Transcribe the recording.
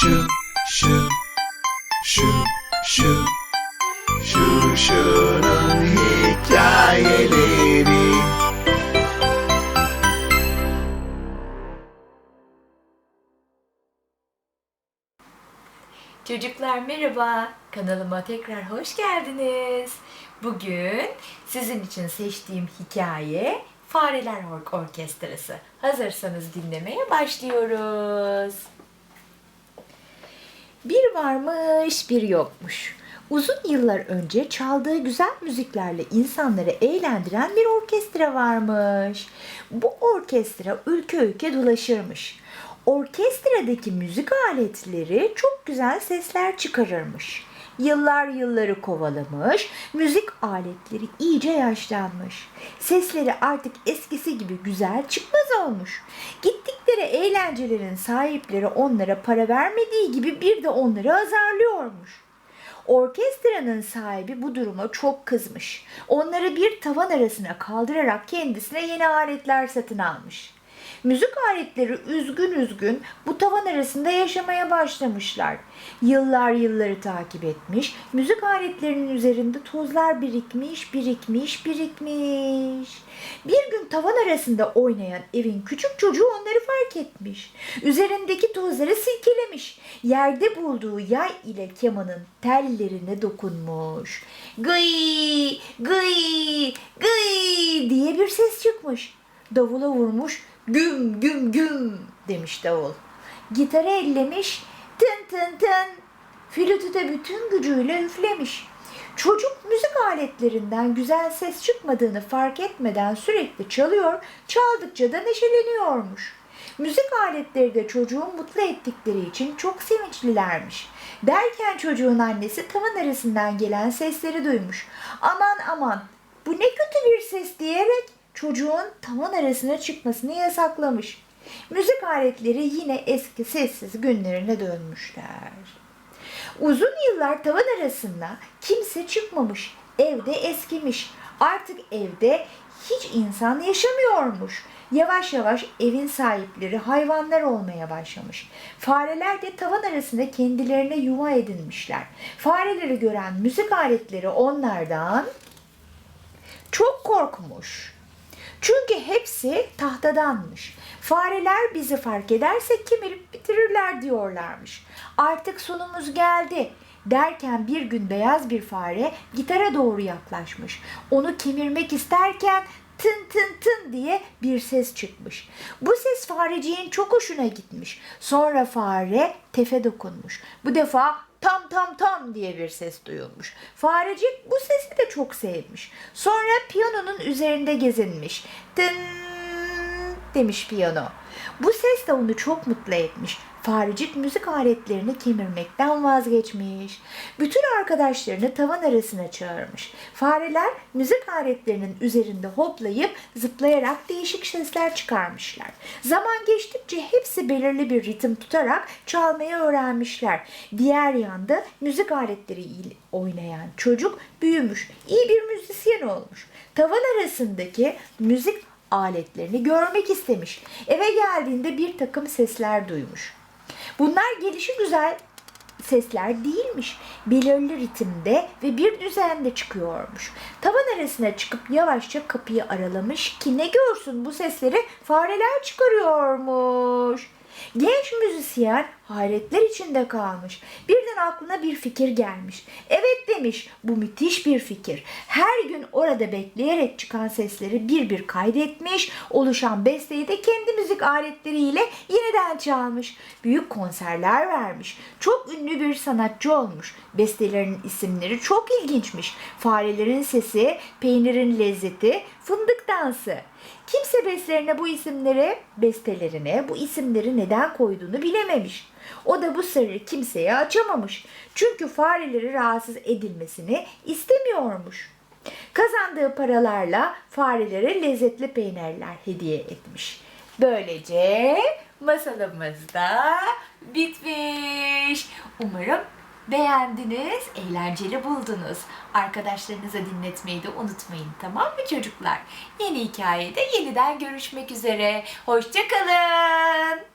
şu şu şu şu şu şunun hikayeleri Çocuklar merhaba. Kanalıma tekrar hoş geldiniz. Bugün sizin için seçtiğim hikaye Fareler Or- Orkestrası. Hazırsanız dinlemeye başlıyoruz. Bir varmış, bir yokmuş. Uzun yıllar önce çaldığı güzel müziklerle insanları eğlendiren bir orkestra varmış. Bu orkestra ülke ülke dolaşırmış. Orkestradaki müzik aletleri çok güzel sesler çıkarırmış. Yıllar yılları kovalamış, müzik aletleri iyice yaşlanmış. Sesleri artık eskisi gibi güzel çıkmaz olmuş. Gittikleri eğlencelerin sahipleri onlara para vermediği gibi bir de onları azarlıyormuş. Orkestranın sahibi bu duruma çok kızmış. Onları bir tavan arasına kaldırarak kendisine yeni aletler satın almış. Müzik aletleri üzgün üzgün bu tavan arasında yaşamaya başlamışlar. Yıllar yılları takip etmiş, müzik aletlerinin üzerinde tozlar birikmiş, birikmiş, birikmiş. Bir gün tavan arasında oynayan evin küçük çocuğu onları fark etmiş. Üzerindeki tozları silkelemiş. Yerde bulduğu yay ile kemanın tellerine dokunmuş. Gıy, gıy, gıy diye bir ses çıkmış. Davula vurmuş, güm güm güm demiş davul. Gitarı ellemiş, tın tın tın. Flütü de bütün gücüyle üflemiş. Çocuk müzik aletlerinden güzel ses çıkmadığını fark etmeden sürekli çalıyor, çaldıkça da neşeleniyormuş. Müzik aletleri de çocuğu mutlu ettikleri için çok sevinçlilermiş. Derken çocuğun annesi tavan arasından gelen sesleri duymuş. Aman aman bu ne kötü bir ses diyerek çocuğun tavan arasına çıkmasını yasaklamış. Müzik aletleri yine eski sessiz günlerine dönmüşler. Uzun yıllar tavan arasında kimse çıkmamış. Evde eskimiş. Artık evde hiç insan yaşamıyormuş. Yavaş yavaş evin sahipleri hayvanlar olmaya başlamış. Fareler de tavan arasında kendilerine yuva edinmişler. Fareleri gören müzik aletleri onlardan çok korkmuş. Çünkü hepsi tahtadanmış. Fareler bizi fark ederse kemirip bitirirler diyorlarmış. Artık sonumuz geldi derken bir gün beyaz bir fare gitara doğru yaklaşmış. Onu kemirmek isterken tın tın tın diye bir ses çıkmış. Bu ses fareciğin çok hoşuna gitmiş. Sonra fare tefe dokunmuş. Bu defa tam tam tam diye bir ses duyulmuş. Farecik bu sesi de çok sevmiş. Sonra piyanonun üzerinde gezinmiş. Tın demiş piyano. Bu ses de onu çok mutlu etmiş. Farecik müzik aletlerini kemirmekten vazgeçmiş. Bütün arkadaşlarını tavan arasına çağırmış. Fareler müzik aletlerinin üzerinde hoplayıp zıplayarak değişik sesler çıkarmışlar. Zaman geçtikçe hepsi belirli bir ritim tutarak çalmayı öğrenmişler. Diğer yanda müzik aletleri oynayan çocuk büyümüş, iyi bir müzisyen olmuş. Tavan arasındaki müzik aletlerini görmek istemiş. Eve geldiğinde bir takım sesler duymuş. Bunlar gelişi güzel sesler değilmiş. Belirli ritimde ve bir düzende çıkıyormuş. Tavan arasına çıkıp yavaşça kapıyı aralamış ki ne görsün bu sesleri fareler çıkarıyormuş. Genç müzisyen hayretler içinde kalmış. Birden aklına bir fikir gelmiş. Evet demiş bu müthiş bir fikir. Her gün orada bekleyerek çıkan sesleri bir bir kaydetmiş. Oluşan besteyi de kendi müzik aletleriyle yeniden çalmış. Büyük konserler vermiş. Çok ünlü bir sanatçı olmuş. Bestelerin isimleri çok ilginçmiş. Farelerin sesi, peynirin lezzeti, fındık dansı. Kimse bestlerine bu isimleri, bestelerine bu isimleri neden koyduğunu bilememiş. O da bu sırrı kimseye açamamış. Çünkü fareleri rahatsız edilmesini istemiyormuş. Kazandığı paralarla farelere lezzetli peynirler hediye etmiş. Böylece masalımız da bitmiş. Umarım beğendiniz, eğlenceli buldunuz. Arkadaşlarınıza dinletmeyi de unutmayın tamam mı çocuklar? Yeni hikayede yeniden görüşmek üzere. Hoşçakalın.